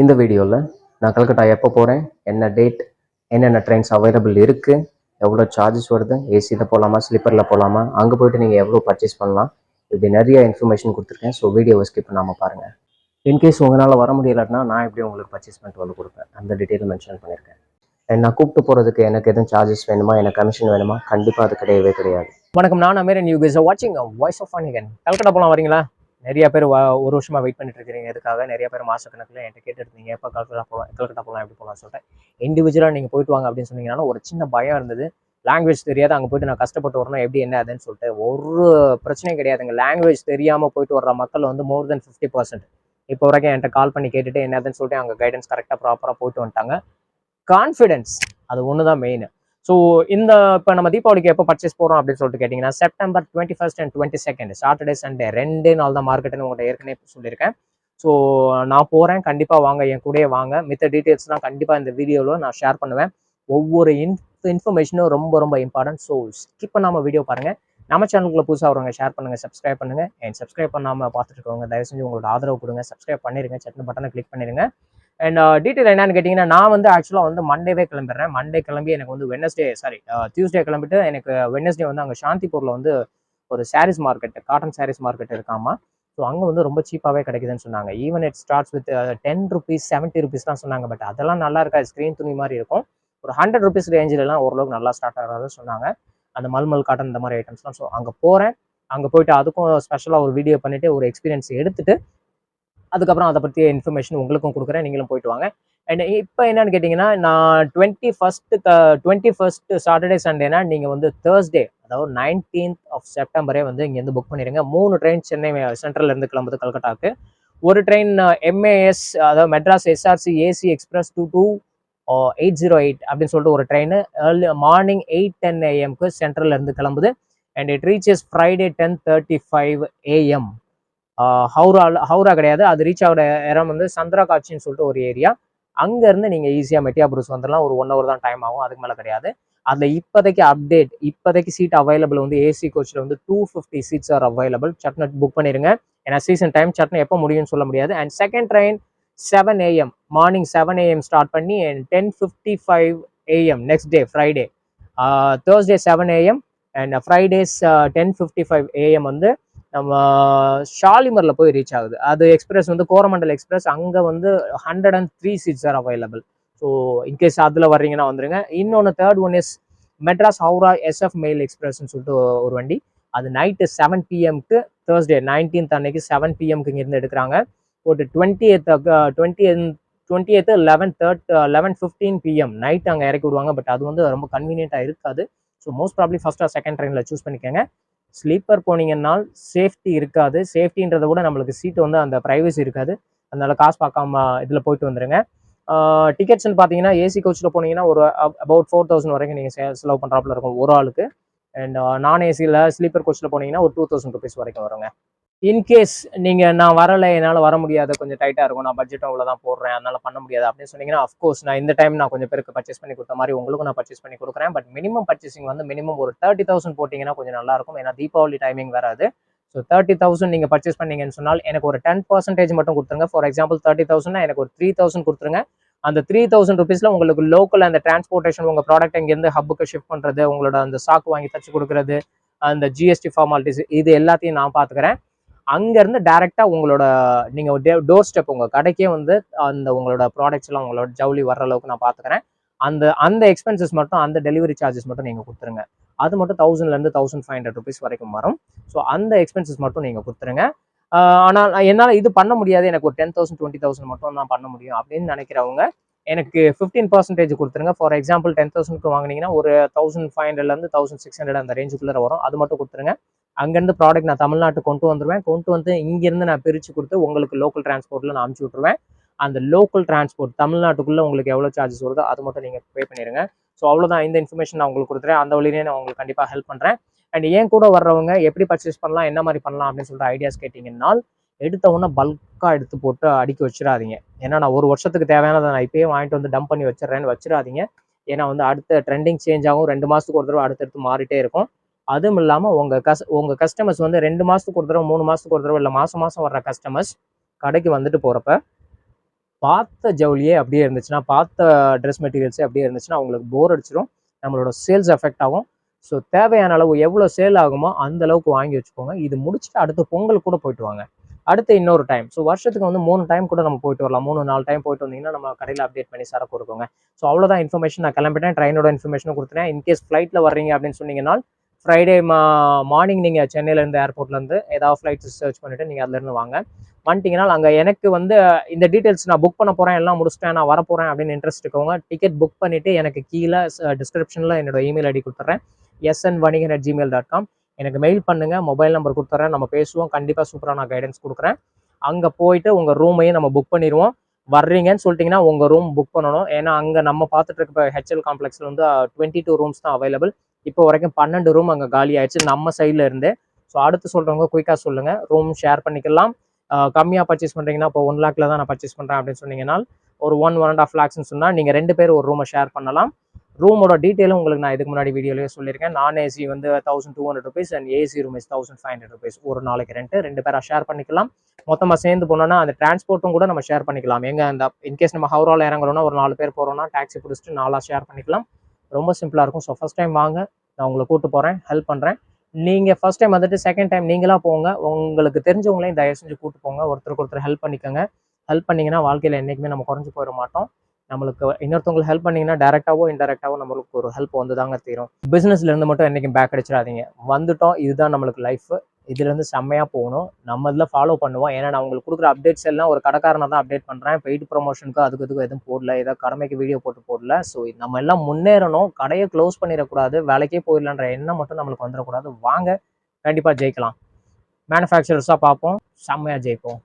இந்த வீடியோவில் நான் கல்கட்டா எப்போ போகிறேன் என்ன டேட் என்னென்ன ட்ரெயின்ஸ் அவைலபிள் இருக்குது எவ்வளோ சார்ஜஸ் வருது? ஏசியில் போகலாமா ஸ்லீப்பரில் போகலாமா அங்கே போயிட்டு நீங்கள் எவ்வளோ பர்ச்சேஸ் பண்ணலாம்? இப்படி நிறைய இன்ஃபர்மேஷன் கொடுத்துருக்கேன். ஸோ வீடியோவை ஸ்கிப் பண்ணாமல் பாருங்கள் இன்கேஸ் உங்களால் வர முடியலன்னா நான் எப்படி உங்களுக்கு பர்ச்சேஸ் பண்ணிட்டு வந்து கொடுப்பேன்? அந்த டீட்டெயில் மென்ஷன் பண்ணியிருக்கேன் நான் கூப்பிட்டு போகிறதுக்கு எனக்கு எதுவும் சார்ஜஸ் வேணுமா? எனக்கு கமிஷன் வேணுமா? கண்டிப்பாக அது கிடையவே கிடையாது. வணக்கம். நான் அமேரன். யூ கேஸ் வாட்சிங் வாய்ஸ் ஆஃப் அனிகன் கல்கட்டா போகலாம் வரீங்களா? நிறைய பேர் ஒரு வருஷமா வெயிட் பண்ணிட்டு இருக்கிறீங்க. எதுக்காக? நிறைய பேர் மாசக்கணக்கில் என்கிட்ட கேட்டுருந்தீங்க. எப்போ கல்கட்டா போகலாம் கல்கட்டா போகலாம் எப்படி போகலாம் சொல்லிட்டு. இண்டிவிஜுவலாக நீங்கள் போயிட்டு வாங்க அப்படின்னு சொன்னீங்கன்னா ஒரு சின்ன பயம் இருந்தது. லாங்குவேஜ் தெரியாது அங்கே போயிட்டு நான் கஷ்டப்பட்டு வரணும் எப்படி என்ன அதுன்னு சொல்லிட்டு ஒரு பிரச்சனையும் கிடையாதுங்க. லாங்குவேஜ் தெரியாமல் போயிட்டு வர்ற மக்கள் வந்து மோர் தென் ஃபிஃப்டி பர்சன்ட் இப்போ வரைக்கும் என்கிட்ட கால் பண்ணி கேட்டுட்டு என்னதுன்னு சொல்லிட்டு அங்கே கைடன்ஸ் கரெக்டாக ப்ராப்பராக போயிட்டு வந்துட்டாங்க. கான்ஃபிடென்ஸ் அது ஒன்று தான் மெயின் ஸோ இந்த இப்போ நம்ம தீபாவளிக்கு எப்போ பர்ச்சேஸ் போகிறோம் அப்படின்னு சொல்லிட்டு கேட்டிங்கன்னா September twenty first and twenty second Saturday Sunday ரெண்டே நாள் தான் மார்க்கெட்டுன்னு உங்கள்கிட்ட ஏற்கனவே சொல்லியிருக்கேன். ஸோ நான் போகிறேன் கண்டிப்பாக வாங்க என் கூடயே வாங்க. மித்த டீட்டெயில்ஸ்லாம் கண்டிப்பாக இந்த வீடியோவில் நான் ஷேர் பண்ணுவேன். ஒவ்வொரு இன் இன்ஃபர்மேஷனும் ரொம்ப ரொம்ப இம்பார்ட்டன்ட் ஸோ ஸ்கிப் பண்ணாமல் வீடியோ பாருங்கள் நம்ம சேனலுக்குள்ள புதுசாக வரவங்க ஷேர் பண்ணுங்கள் சப்ஸ்கிரைப் பண்ணுங்கள் அண்ட் சப்ஸ்கிரைப் பண்ணாமல் பார்த்துட்டு இருக்கவங்க தயவு செஞ்சு உங்களோட ஆதரவு கொடுங்க. சப்ஸ்கிரைப் பண்ணிடுங்க சட்டன் பட்டனை கிளிக் பண்ணிடுங்க அண்ட் டீட்டெயில் uh, என்னன்னு கேட்டிங்கன்னா நான் வந்து ஆக்சுவலாக வந்து மண்டேவே கிளம்பிடுறேன். மண்டே கிளம்பி எனக்கு வந்து வெனஸ்டே சாரி டியூஸ்டே கிளம்பிட்டு எனக்கு வெனஸ்டே வந்து அங்கே சாந்திபூரில் வந்து ஒரு saris market cotton saris market இருக்காமா? ஸோ அங்கே வந்து ரொம்ப சீப்பாகவே கிடைக்குதுன்னு சொன்னாங்க. Even it starts with ten rupees seventy rupees தான் சொன்னாங்க. பட் அதெல்லாம் நல்லா இருக்கா? ஸ்க்ரீன் துணி மாதிரி இருக்கும். ஒரு ஹண்ட்ரட் ருபீஸ் ரேஞ்சிலலாம் ஓரளவுக்கு நல்லா ஸ்டார்ட் ஆகிறதா சொன்னாங்க. அந்த மல்மல் காட்டன் இந்த மாதிரி ஐட்டம்ஸ்லாம் ஸோ அங்கே போகிறேன் அங்கே போயிட்டு அதுக்கும் ஸ்பெஷலாக ஒரு வீடியோ பண்ணிவிட்டு ஒரு எக்ஸ்பீரியன்ஸ் எடுத்துகிட்டு அதுக்கப்புறம் அதை பற்றிய இன்ஃபர்மேஷன் உங்களுக்கும் கொடுக்குறேன் நீங்களும் போயிட்டு வாங்க. அண்ட் இப்போ என்னன்னு கேட்டிங்கன்னா நான் twenty first twenty first Saturday சண்டேனா நீங்கள் வந்து தேர்ஸ்டே அதாவது நைன்டீன்த் ஆஃப் செப்டம்பரே வந்து இங்கேருந்து புக் பண்ணிடுங்க மூணு ட்ரெயின் சென்னை சென்ட்ரல் இருந்து கிளம்புது கல்கட்டாவுக்கு. ஒரு ட்ரெயின் எம்ஏஎஸ் அதாவது Madras SRC AC express two two eight zero eight அப்படின்னு சொல்லிட்டு ஒரு train early morning eight ten ஏஎம்க்கு சென்ட்ரல்லேருந்து கிளம்புது. And it reaches Friday ten thirty five AM Howrah Howrah கிடையாது. அது ரீச் ஆகிற இடம் வந்து சந்திரகாட்சின்னு சொல்லிட்டு ஒரு ஏரியா அங்கேருந்து நீங்கள் ஈஸியாக மெட்டியாபுரஸ் வந்துடலாம். ஒரு ஒன் ஹவர் தான் டைம் ஆகும். அதுக்கு மேலே கிடையாது. அதில் இப்போதைக்கு அப்டேட் இப்போதைக்கு சீட் அவைலபிள் வந்து ஏசி கோச்சில் வந்து two fifty seats are available சட்னு book பண்ணிடுங்க ஏன்னா சீசன் டைம் சட்னு எப்போ முடியும்னு சொல்ல முடியாது. And second train seven AM morning seven AM start பண்ணி and ten fifty five AM next day Friday Thursday seven AM and Fridays ten fifty five AM வந்து நம்ம ஷாலிமரில் போய் ரீச் ஆகுது. அது எக்ஸ்பிரஸ் வந்து கோரமண்டல் எக்ஸ்பிரஸ் அங்கே வந்து hundred and three seats are available so in case அதில் வர்றீங்கன்னா வந்துருங்க. இன்னொன்று third one is Madras Howrah SF mail எக்ஸ்பிரஸ்னு சொல்லிட்டு ஒரு வண்டி. அது நைட்டு செவன் பிஎம்க்கு தேர்ஸ்டே நைன்டீன்த் அன்னைக்கு செவன் பிஎம்க்கு இங்கேருந்து எடுக்கிறாங்க. ஒரு twenty eighth twenty twenty eighth eleven third eleven fifteen PM night அங்கே இறக்கி விடுவாங்க. பட் அது வந்து ரொம்ப கன்வீனியண்ட்டாக இருக்காது. So most probably first or second ட்ரெயினில் சூஸ் பண்ணிக்கோங்க. ஸ்லீப்பர் போனீங்கன்னால் சேஃப்டி இருக்காது. சேஃப்டின்றத விட நம்மளுக்கு சீட்டு வந்து அந்த ப்ரைவசி இருக்காது. அதனால் காசு பார்க்காம இதில் போயிட்டு வந்துடுங்க டிக்கெட்ஸ்னு பார்த்தீங்கன்னா ஏசி கோச்சில் போனீங்கன்னா ஒரு அபவுட் ஃபோர் தௌசண்ட் வரைக்கும் நீங்கள் செலவு பண்ணுறாப்புல இருக்கும் ஒரு ஆளுக்கு. அண்ட் நான் ஏசியில் ஸ்லீப்பர் கோச்சில் போனீங்கன்னா ஒரு டூ தௌசண்ட் ருபீஸ் வரைக்கும் வருங்க. இன்கேஸ் நீங்கள் நான் வரலை என்னால் வர முடியாது கொஞ்சம் டைட்டாக இருக்கும். நான் பட்ஜெட்டும் அவ்வளோ தான் போடுறேன் அதனால் பண்ண முடியாது அப்படின்னு சொன்னீங்கன்னா அஃப்கோர்ஸ் நான் இந்த டைம் நான் கொஞ்சம் பேருக்கு பர்ச்சேஸ் பண்ணி கொடுத்த மாதிரி உங்களுக்கும் நான் பர்ச்சேஸ் பண்ணி கொடுக்குறேன். பட் மினிமம் பர்ச்சேசிங் வந்து மினிமம் ஒரு தேர்ட்டி தௌசண்ட் போட்டிங்கன்னா கொஞ்சம் நல்லா இருக்கும். ஏன்னா தீபாவளி டைமிங் வராது ஸோ தேர்ட்டி தௌசண்ட் நீங்கள் பர்ச்சேஸ் பண்ணீங்கன்னு சொன்னால் எனக்கு ஒரு டென் பர்சன்டேஜ் மட்டும் கொடுத்துருங்க. ஃபார் எக்ஸாம்பிள் தேர்ட்டி தௌசண்ட்னா எனக்கு ஒரு த்ரீ தௌசண்ட் கொடுத்துருங்க. அந்த த்ரீ தௌசண்ட் ருபீஸில் உங்களுக்கு லோக்கல் அந்த டிரான்ஸ்போர்ட்டேஷன் உங்கள் ப்ராடக்ட் இங்கேருந்து ஹப்புக்கு ஷிஃப்ட் பண்ணுறது உங்களோட அந்த சாக்கு வாங்கி தச்சு கொடுக்குறது அந்த ஜிஎஸ்டி ஃபார்மாலிட்டிஸ் இது எல்லாத்தையும் நான் பார்த்துக்கிறேன் அங்கேருந்து டேரெக்டாக உங்களோட நீங்கள் டோர் ஸ்டெப் உங்கள் கடைக்கே வந்து அந்த உங்களோட ப்ராடக்ட்ஸ்லாம் உங்களோட ஜவுளி வர்ற அளவுக்கு நான் பார்த்துக்கிறேன் அந்த அந்த எக்ஸ்பென்சஸ் மட்டும் அந்த டெலிவரி சார்ஜஸ் மட்டும் நீங்கள் கொடுத்துருங்க. அது மட்டும் தௌசண்ட்லேருந்து தௌசண்ட் ஃபைவ் ஹண்ட்ரட் ருபீஸ் வரைக்கும் வரும். ஸோ அந்த எக்ஸ்பென்சஸ் மட்டும் நீங்கள் கொடுத்துருங்க. ஆனால் என்னால் இது பண்ண முடியாது. எனக்கு ஒரு டென் தௌசண்ட் டுவெண்ட்டி தௌசண்ட் மட்டும் தான் பண்ண முடியும் அப்படின்னு நினைக்கிறவங்க எனக்கு ஃபிஃப்டீன் பர்சன்டேஜ் கொடுத்துருங்க. ஃபார் எக்ஸாம்பிள் டென் தௌசண்ட்க்கு வாங்கினீங்கன்னா ஒரு தௌசண்ட் ஃபைவ் ஹண்ட்ரட்லேருந்து தௌசண்ட் சிக்ஸ் ஹண்ட்ரட் அந்த ரேஞ்சுக்குள்ளே வரும். அது மட்டும் கொடுத்துருங்க. அங்கேருந்து ப்ராடக்ட் நான் தமிழ்நாட்டுக்கு கொண்டு வந்துடுவேன் கொண்டு வந்து இங்கேருந்து நான் பிரித்து கொடுத்து உங்களுக்கு லோக்கல் டிரான்ஸ்போர்ட்டில் நான் அனுப்பிச்சி விட்ருவேன் அந்த லோக்கல் டிரான்ஸ்போர்ட் தமிழ்நாட்டுக்குள்ளே உங்களுக்கு எவ்வளோ சார்ஜஸ் வருதோ அது மட்டும் நீங்கள் பே பண்ணிடுங்க ஸோ அவ்வளோதான் இந்த இன்ஃபர்மேஷன் நான் உங்களுக்கு கொடுத்துறேன். அந்த வழியிலே நான் உங்களுக்கு கண்டிப்பாக ஹெல்ப் பண்ணுறேன் அண்ட் ஏன் கூட வர்றவங்க எப்படி பர்ச்சேஸ் பண்ணலாம் என்ன மாதிரி பண்ணலாம் அப்படின்னு சொல்லிட்டு ஐடியாஸ் கேட்டிங்கன்னா எடுத்த உடனே பல்காக எடுத்து போட்டு அடிக்க வச்சிடாதீங்க. ஏன்னா நான் ஒரு வருஷத்துக்கு தேவையானதை நான் இப்பயே வாங்கிட்டு வந்து டம்ப் பண்ணி வச்சிடறேன்னு வச்சிடாதீங்க. ஏன்னா வந்து அடுத்த ட்ரெண்டிங் சேஞ்ச் ஆகும். ரெண்டு மாதத்துக்கு ஒரு தடவை அடுத்தடுத்து மாறிட்டே இருக்கும். அதுவும் இல்லாமல் உங்கள் கஸ் உங்கள் கஸ்டமர்ஸ் வந்து ரெண்டு மாதத்துக்கு ஒரு தடவை மூணு மாதத்துக்கு ஒரு தடவை இல்லை மாதம் மாதம் வர்ற கஸ்டமர்ஸ் கடைக்கு வந்துட்டு போகிறப்ப பார்த்த ஜவுளியே அப்படியே இருந்துச்சுன்னா பார்த்த ட்ரெஸ் மெட்டீரியல்ஸே அப்படியே இருந்துச்சுன்னா அவங்களுக்கு போர் அடிச்சிடும் நம்மளோட சேல்ஸ் எஃபெக்ட் ஆகும். ஸோ தேவையான அளவு எவ்வளோ சேல் ஆகுமோ அந்த அளவுக்கு வாங்கி வச்சுக்கோங்க. இது முடிச்சுட்டு அடுத்து பொங்கல் கூட போயிட்டு வாங்க. அடுத்து இன்னொரு டைம் ஸோ வருஷத்துக்கு வந்து மூணு டைம் கூட நம்ம போயிட்டு வரலாம். மூணு நாலு டைம் போயிட்டு வந்தீங்கன்னா நம்ம கடையில் அப்டேட் பண்ணி சரக்கு கொடுக்குங்க. ஸோ அவ்வளோதான் இன்ஃபர்மேஷன் நான் கிளம்பிட்டேன். ட்ரெயினோட இன்ஃபர்மேஷனும் கொடுத்துட்டேன். இன்கேஸ் ஃப்ளைட்டில் வர்றீங்க அப்படின்னு சொன்னீங்கன்னா ஃப்ரைடே மா மார்னிங் நீங்கள் சென்னையிலேருந்து ஏர்போர்ட்லேருந்து ஏதாவது ஃப்ளைட்ஸ் சர்ச் பண்ணிவிட்டு நீங்கள் அதுலேருந்து வாங்க. வந்துட்டீங்கன்னா அங்கே எனக்கு வந்து இந்த டீட்டெயில்ஸ் நான் புக் பண்ண போகிறேன் எல்லாம் முடிச்சிட்டேன் நான் வரப்போகிறேன் அப்படின்னு இன்ட்ரெஸ்ட் இருக்கவங்க டிக்கெட் புக் பண்ணிவிட்டு எனக்கு கீழே டிஸ்கிரிப்ஷனில் என்னோடய இமெயில் ஐடி கொடுத்துட்றேன் SN Vanigan at Gmail dot com எனக்கு மெயில் பண்ணுங்கள் மொபைல் நம்பர் கொடுத்துட்றேன் நம்ம பேசுவோம் கண்டிப்பாக சூப்பராக நான் கைடன்ஸ் கொடுக்குறேன். அங்கே போயிட்டு உங்கள் ரூமையும் நம்ம புக் பண்ணிடுவோம். வர்றீங்கன்னு சொல்லிட்டிங்கன்னா உங்கள் ரூம் புக் பண்ணணும். ஏன்னா அங்கே நம்ம பார்த்துட்டு இருக்க ஹெச்எல் காம்ப்ளெக்ஸில் வந்து டுவெண்ட்டி டூ ரூம்ஸ் தான் அவைலபிள் இப்போ வரைக்கும் பன்னெண்டு ரூம் அங்கே காலி ஆயிடுச்சு. நம்ம சைடில் இருந்து. ஸோ அடுத்து சொல்கிறவங்க குயிக்காக சொல்லுங்கள் ரூம் ஷேர் பண்ணிக்கலாம். கம்மியாக பர்ச்சேஸ் பண்ணுறீங்கன்னா இப்போ ஒன் லேக்கில் தான் நான் பர்ச்சேஸ் பண்ணுறேன் அப்படின்னு சொன்னீங்கன்னா ஒரு ஒன் ஒன் அண்ட் ஆஃப் லேக்ஸ்னு சொன்னால் நீங்கள் ரெண்டு பேர் ஒரு ரூமை ஷேர் பண்ணலாம். ரூமோட டீட்டெயிலும் உங்களுக்கு நான் இதுக்கு முன்னாடி வீடியோலேயே சொல்லியிருக்கேன். நான் ஏசி வந்து thousand two hundred rupees and AC room is thousand five hundred rupees ஒரு நாளைக்கு ரெண்டு ரெண்டு பேராக ஷேர் பண்ணிக்கலாம். மொத்தமாக சேர்ந்து போனோம்னா அந்த டிரான்ஸ்போர்ட்டும் கூட நம்ம ஷேர் பண்ணிக்கலாம். எங்கே அந்த இன்கேஸ் நம்ம ஹவுராவில் இறங்குறோம்னா ஒரு நாலு பேர் போகிறோம்னா டாக்ஸி பிடிச்சிட்டு நாலாக ஷேர் பண்ணிக்கலாம். ரொம்ப சிம்பிளாக இருக்கும். ஸோ ஃபஸ்ட் டைம் வாங்க நான் உங்களை கூட்டு போகிறேன் ஹெல்ப் பண்ணுறேன் நீங்கள் ஃபஸ்ட் டைம் வந்துட்டு செகண்ட் டைம் நீங்களாக போங்க. உங்களுக்கு தெரிஞ்சவங்களையும் தயவு செஞ்சு கூட்டு போங்க. ஒருத்தருக்கு ஒருத்தர் ஹெல்ப் பண்ணிக்கோங்க. ஹெல்ப் பண்ணிங்கன்னா வாழ்க்கையில் என்றைக்குமே நம்ம குறைஞ்சி போயிட மாட்டோம். நம்மளுக்கு இன்னொருத்தவங்களுக்கு ஹெல்ப் பண்ணிங்கன்னா டேரெக்டாவோ இன்டெரக்டாவோ நம்மளுக்கு ஒரு ஹெல்ப் வந்து தாங்க தீரும் பிஸ்னஸ்லேருந்து மட்டும் என்றைக்கும் பேக் அடிச்சிடாதீங்க. வந்துட்டோம் இதுதான் நம்மளுக்கு லைஃப் இதுலேருந்து செம்மையாக போகணும். நம்ம இதில் ஃபாலோ பண்ணுவோம். ஏன்னா நான் உங்களுக்கு கொடுக்குற அப்டேட்ஸ் எல்லாம் ஒரு கடைக்காரனை தான் அப்டேட் பண்ணுறேன் பெய்டு ப்ரொமோஷனுக்கு அதுக்கு இதுக்கு எதுவும் போடல. ஏதோ கடமைக்கு வீடியோ போட்டு போடல. ஸோ நம்ம எல்லாம் முன்னேறணும். கடையை க்ளோஸ் பண்ணிடக்கூடாது. வேலைக்கே போயிடலான்ற எண்ணம் மட்டும் நம்மளுக்கு வந்துடக்கூடாது. வாங்க கண்டிப்பாக ஜெயிக்கலாம். மேனுஃபேக்சரர்ஸாக பார்ப்போம். செம்மையாக ஜெயிப்போம்.